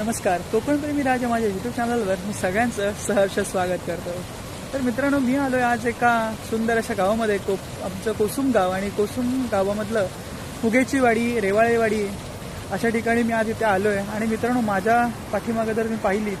नमस्कार. कोकणप्रेमी राजा माझ्या युट्यूब चॅनलवर मी सगळ्यांचं सहर्ष स्वागत करतो. तर मित्रांनो मी आलो आहे आज एका सुंदर अशा गावामध्ये को आमचं कोसुम गाव आणि कोसुम गावामधलं फुगेची वाडी रेवाळेवाडी अशा ठिकाणी मी आज इथे आलो आहे आणि मित्रांनो माझ्या पाठीमागं जर मी पाहिली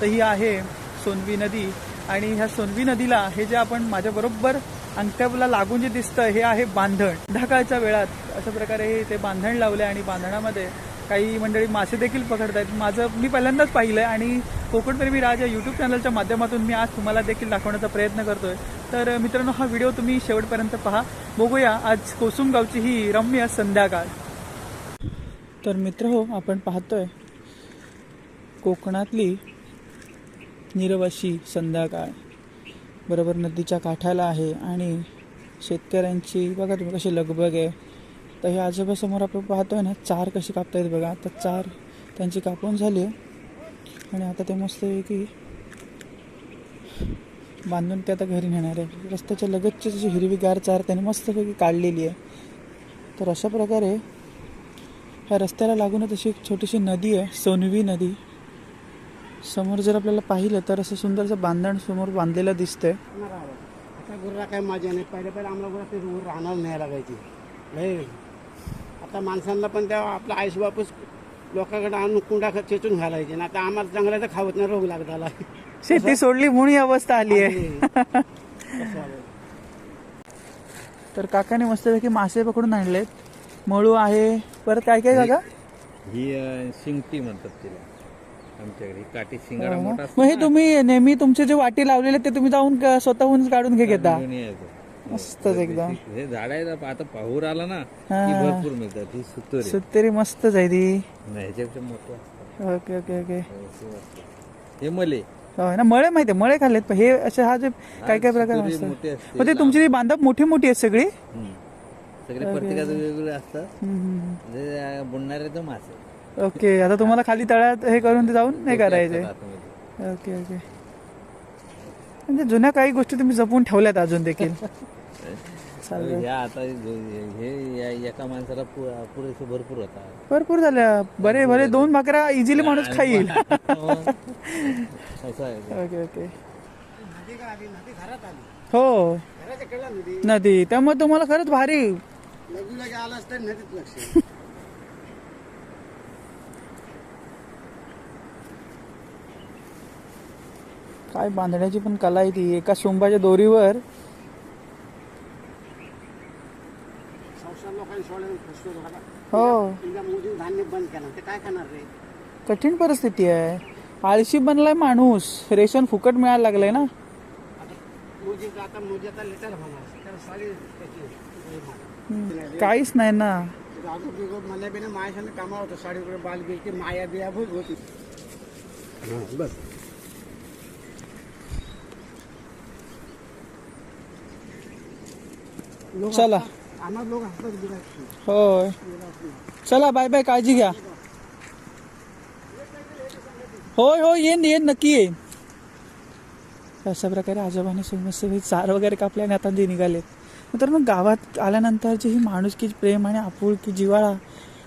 तर ही आहे सोनवी नदी. आणि ह्या सोनवी नदीला हे जे आपण माझ्याबरोबर अंगठ्याला लागून जे दिसतं हे आहे बांधण. ढकाळच्या वेळात अशा प्रकारे हे ते बांधण लावले आणि बांधणामध्ये काही मंडळी मासे देखील पकडत आहेत माझं मी पहिल्यांदाच पाहिलं आहे आणि कोकणप्रेमी राज या यूट्यूब चॅनलच्या माध्यमातून मी आज तुम्हाला देखील दाखवण्याचा प्रयत्न करतोय. तर मित्रांनो हा व्हिडिओ तुम्ही शेवटपर्यंत पहा. बघूया आज कोसुम गावची ही रम्य संध्याकाळ. तर मित्र हो आपण पाहतोय कोकणातली निरवशी संध्याकाळ. बरोबर नदीच्या काठाला आहे आणि शेतकऱ्यांची बघा तुम्ही कशी लगबग आहे. तर हे आजोबासमोर आपण पाहतोय ना चार कशी कापतायत बघा. आता चार त्यांची कापून झाली आहे. आणि आता ते मस्त की बांधून ते आता घरी नेणार आहे रस्त्याच्या लगतची जशी हिरवीगार चार त्यांनी मस्तपैकी काढलेली आहे. तर अशा प्रकारे ह्या रस्त्याला लागूनच अशी एक छोटीशी नदी आहे सोनवी नदी. समोर जर आपल्याला पाहिलं तर असं सुंदरसं बांधण समोर बांधलेलं दिसतंय. आता गुर्रा काय मजा नाही. पहिले पहिले आम्हाला गुर्रा ते राहणार नाही लागायची. आता माणसांना पण त्या आपला आईस बापूस लोकांकडे आणून कुंडा चेचून घालायचे. ना आता आम्हाला तर खावत नाही रोग लागत आला शेती सोडली म्हणून ही अवस्था आली आहे. तर काकाने मस्तपैकी मासे पकडून आणलेत. मळू आहे. परत काय काय काका? ही शिंगटी म्हणतात तिला. आमच्याकडे. ही काठी शिंगाडा मोठा मग हे तुम्ही नेहमी तुमचे जे वाटी लावलेले ते तुम्ही जाऊन स्वतःहून काढून घे घेता. मस्तच एकदम. हे झाड आहे ना, आता पाहूर आला ना हा. भरपूर मिळतात. ही सुतोरी. सुत्तेरी मस्तच आहे ती. नाही ह्याच्यापेक्षा मोठं. असतं. Okay okay okay. हे असतं. हे मले. हो ना मळे माहिती आहे मळे खाल्लेत पण हे असे हा जे काय काय प्रकार सुतोरी असतात. मोठी असते, मग ते तुमची ती बांधप मोठी मोठी आहेत सगळी? हम्म. सगळे प्रत्येकाचं वेगवेगळे असतात. हम्म, हम्म, जे अ, बुडणारे तर मासे. ओके आता तुम्हाला खाली तळ्यात हे करून ते जाऊन हे करायचे. असतात आतमध्ये. Okay okay. म्हणजे जुन्या काही गोष्टी तुम्ही जपून ठेवल्यात अजून देखील. चालेल ह्या आता हे या- एका माणसाला पु- पुरेसे भरपूर होतात भरपूर झाल्या बरे बरे दोन भाकऱ्या इझिली माणूस खाईल. असं आहे ओके ओके. नदी का आली? नदी घरात आली. हो. नदी. नदी. त्यामुळे तुम्हाला खरंच भारी. काय बांधण्याची पण कला आहे ती. एका शुंभाच्या दोरीवर संसार लोकांनी सोडून फसतो झाला हो. धान्य बंद केलं ते काय खाणार रे? कठीण परिस्थिती आहे. आळशी बनलाय माणूस. रेशन फुकट मिळायला लागलंय ना. काहीच नाही ना. राजू बिगो मला बिना मायाशाने कामा होतं. साडी वगैरे बाल गेली माया बिया भूत होती. बस. चला. होय. चला बाय बाय काळजी घ्या. होय होय येईन येईन नक्की येईन. अशा प्रकारे आजोबाने समस्या चार वगैरे कापले आणि आता ते निघालेत. मग गावात आल्यानंतरची ही माणुसकी प्रेम आणि आपुलकी जिवाळा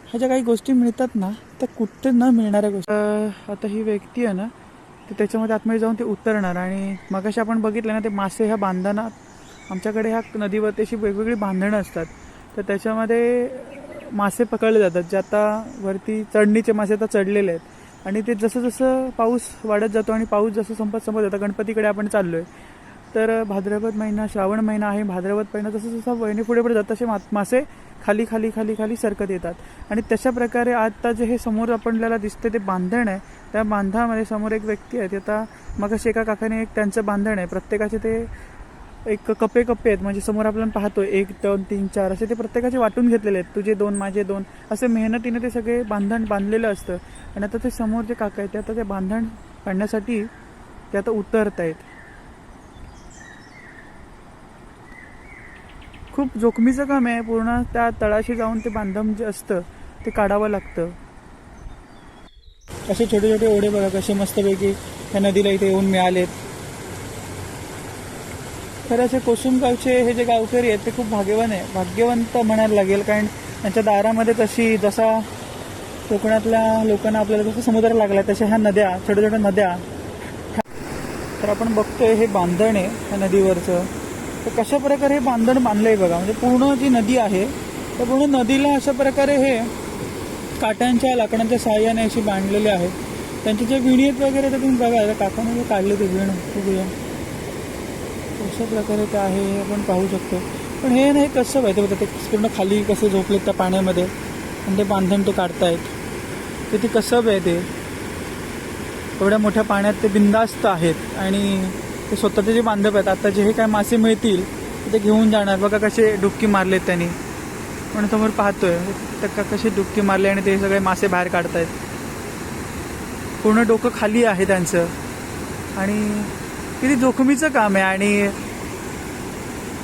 ह्या ज्या काही गोष्टी मिळतात ना त्या कुठे न मिळणाऱ्या गोष्टी. आता ही व्यक्ती आहे ना ते त्याच्यामध्ये आतमध्ये जाऊन ते उतरणार आणि मगाशी आपण बघितलं ना ते मासे ह्या बांधणात आमच्याकडे ह्या नदीवरती अशी वेगवेगळी बांधणं असतात. तर त्याच्यामध्ये मासे पकडले जातात जे आता वरती चढणीचे मासे आता चढलेले आहेत. आणि ते जसं जसं पाऊस वाढत जातो आणि पाऊस जसं संपत संपत जातो गणपतीकडे आपण चाललो आहे तर भाद्रपद महिना श्रावण महिना आहे भाद्रपद महिना जसं जसं वहिनी पुढे पुढे जात तसे मा मासे खाली खाली खाली खाली सरकत येतात. आणि तशा प्रकारे आता जे हे समोर आपल्याला दिसते ते बांधण आहे. त्या बांधामध्ये समोर एक व्यक्ती आहे ते आता मग एका काकाने एक त्यांचं बांधण आहे. प्रत्येकाचे ते एक कप्पे कप्पे आहेत. म्हणजे समोर आपण पाहतो एक दोन तीन चार असे ते प्रत्येकाचे वाटून घेतलेले आहेत. तुझे दोन माझे दोन. असे मेहनतीने ते सगळे बांधण बांधलेलं असतं. आणि आता ते समोर जे काका आहेत ते आता ते बांधण काढण्यासाठी ते आता उतरत आहेत खूप जोखमीचं काम आहे. पूर्ण त्या तळाशी जाऊन ते बांधम जे असतं ते काढावं लागतं. असे छोटे छोटे ओढे बघा कसे मस्तपैकी त्या नदीला इथे येऊन मिळालेत. खरं असे कोसुमगावचे हे जे गावकरी आहेत ते खूप भाग्यवान आहे. भाग्यवंत म्हणायला लागेल कारण त्यांच्या दारामध्ये कशी जसा कोकणातल्या लोकांना आपल्याला जसं समुद्र लागला तशा ह्या नद्या छोट्या छोट्या नद्या. तर आपण बघतोय हे बांधण आहे ह्या नदीवरचं. तर कशा प्रकारे हे बांधण बांधलंय बघा म्हणजे पूर्ण जी नदी आहे तर पूर्ण नदीला अशा प्रकारे हे काट्यांच्या लाकडांच्या सहाय्याने अशी बांधलेले आहेत. त्यांचे जे विणीत वगैरे तर तुम्ही बघा त्या काकाने जे काढले ते विण बघूया कशा प्रकारे ते आहे हे आपण पाहू शकतो. पण हे नाही कसं माहिती होतं ते पूर्ण खाली कसे झोपलेत त्या पाण्यामध्ये आणि ते बांधण ते काढतायत. ते ते कसं आहे ते. एवढ्या मोठ्या पाण्यात ते बिंदास्त आहेत आणि ते स्वतःचे जे बांधव आहेत आता जे हे काय मासे मिळतील ते ते घेऊन जाणार. बघा कसे डुबकी मारलेत त्यांनी. पण समोर पाहतोय त्या का कसे डुबकी मारले आणि ते सगळे मासे बाहेर काढतायत. पूर्ण डोकं खाली आहे त्यांचं. आणि किती जोखमीचं काम आहे आणि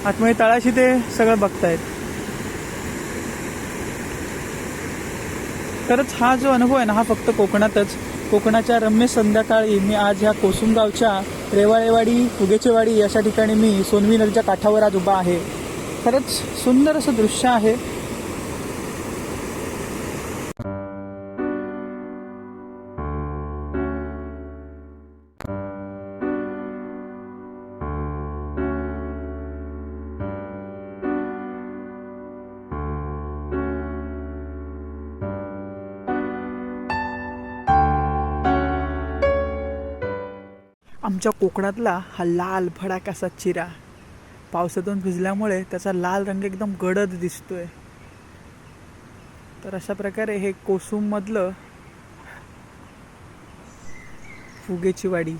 आतमध्ये तळाशी ते सगळं बघतायत. खरंच हा जो अनुभव आहे ना हा फक्त कोकणातच. कोकणाच्या रम्य संध्याकाळी मी आज ह्या कोसुमगावच्या रेवाळेवाडी फुगेचेवाडी अशा ठिकाणी मी सोनवी नदीच्या काठावर आज उभा आहे. खरंच सुंदर असं दृश्य आहे. आमच्या कोकणातला हा लाल भडाक असा चिरा. पावसातून भिजल्यामुळे त्याचा लाल रंग एकदम गडद दिसतोय. तर अशा प्रकारे हे कोसुममधलं फुगेची वाडी.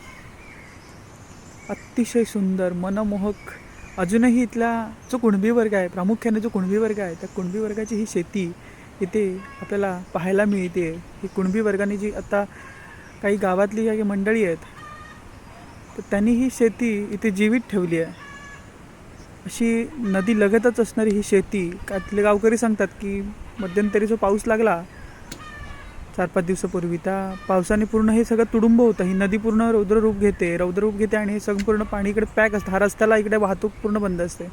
अतिशय सुंदर मनमोहक अजूनही इथला जो कुणबी वर्ग आहे प्रामुख्याने जो कुणबी वर्ग आहे त्या कुणबी वर्गाची ही शेती इथे आपल्याला पाहायला मिळते ही कुणबी वर्गाने जी आता काही गावातली काही मंडळी आहेत तर त्यांनी ही शेती इथे जीवित ठेवली आहे. अशी नदी लगतच असणारी ही शेती त्यातले गावकरी सांगतात की मध्यंतरी जो पाऊस लागला चार पाच दिवसापूर्वी त्या पावसाने पूर्ण हे सगळं तुडुंब होतं. ही नदी पूर्ण रौद्ररूप घेते रौद्ररूप घेते आणि हे संपूर्ण पाणी इकडे पॅक असतं. हा रस्त्याला इकडे वाहतूक पूर्ण बंद असते.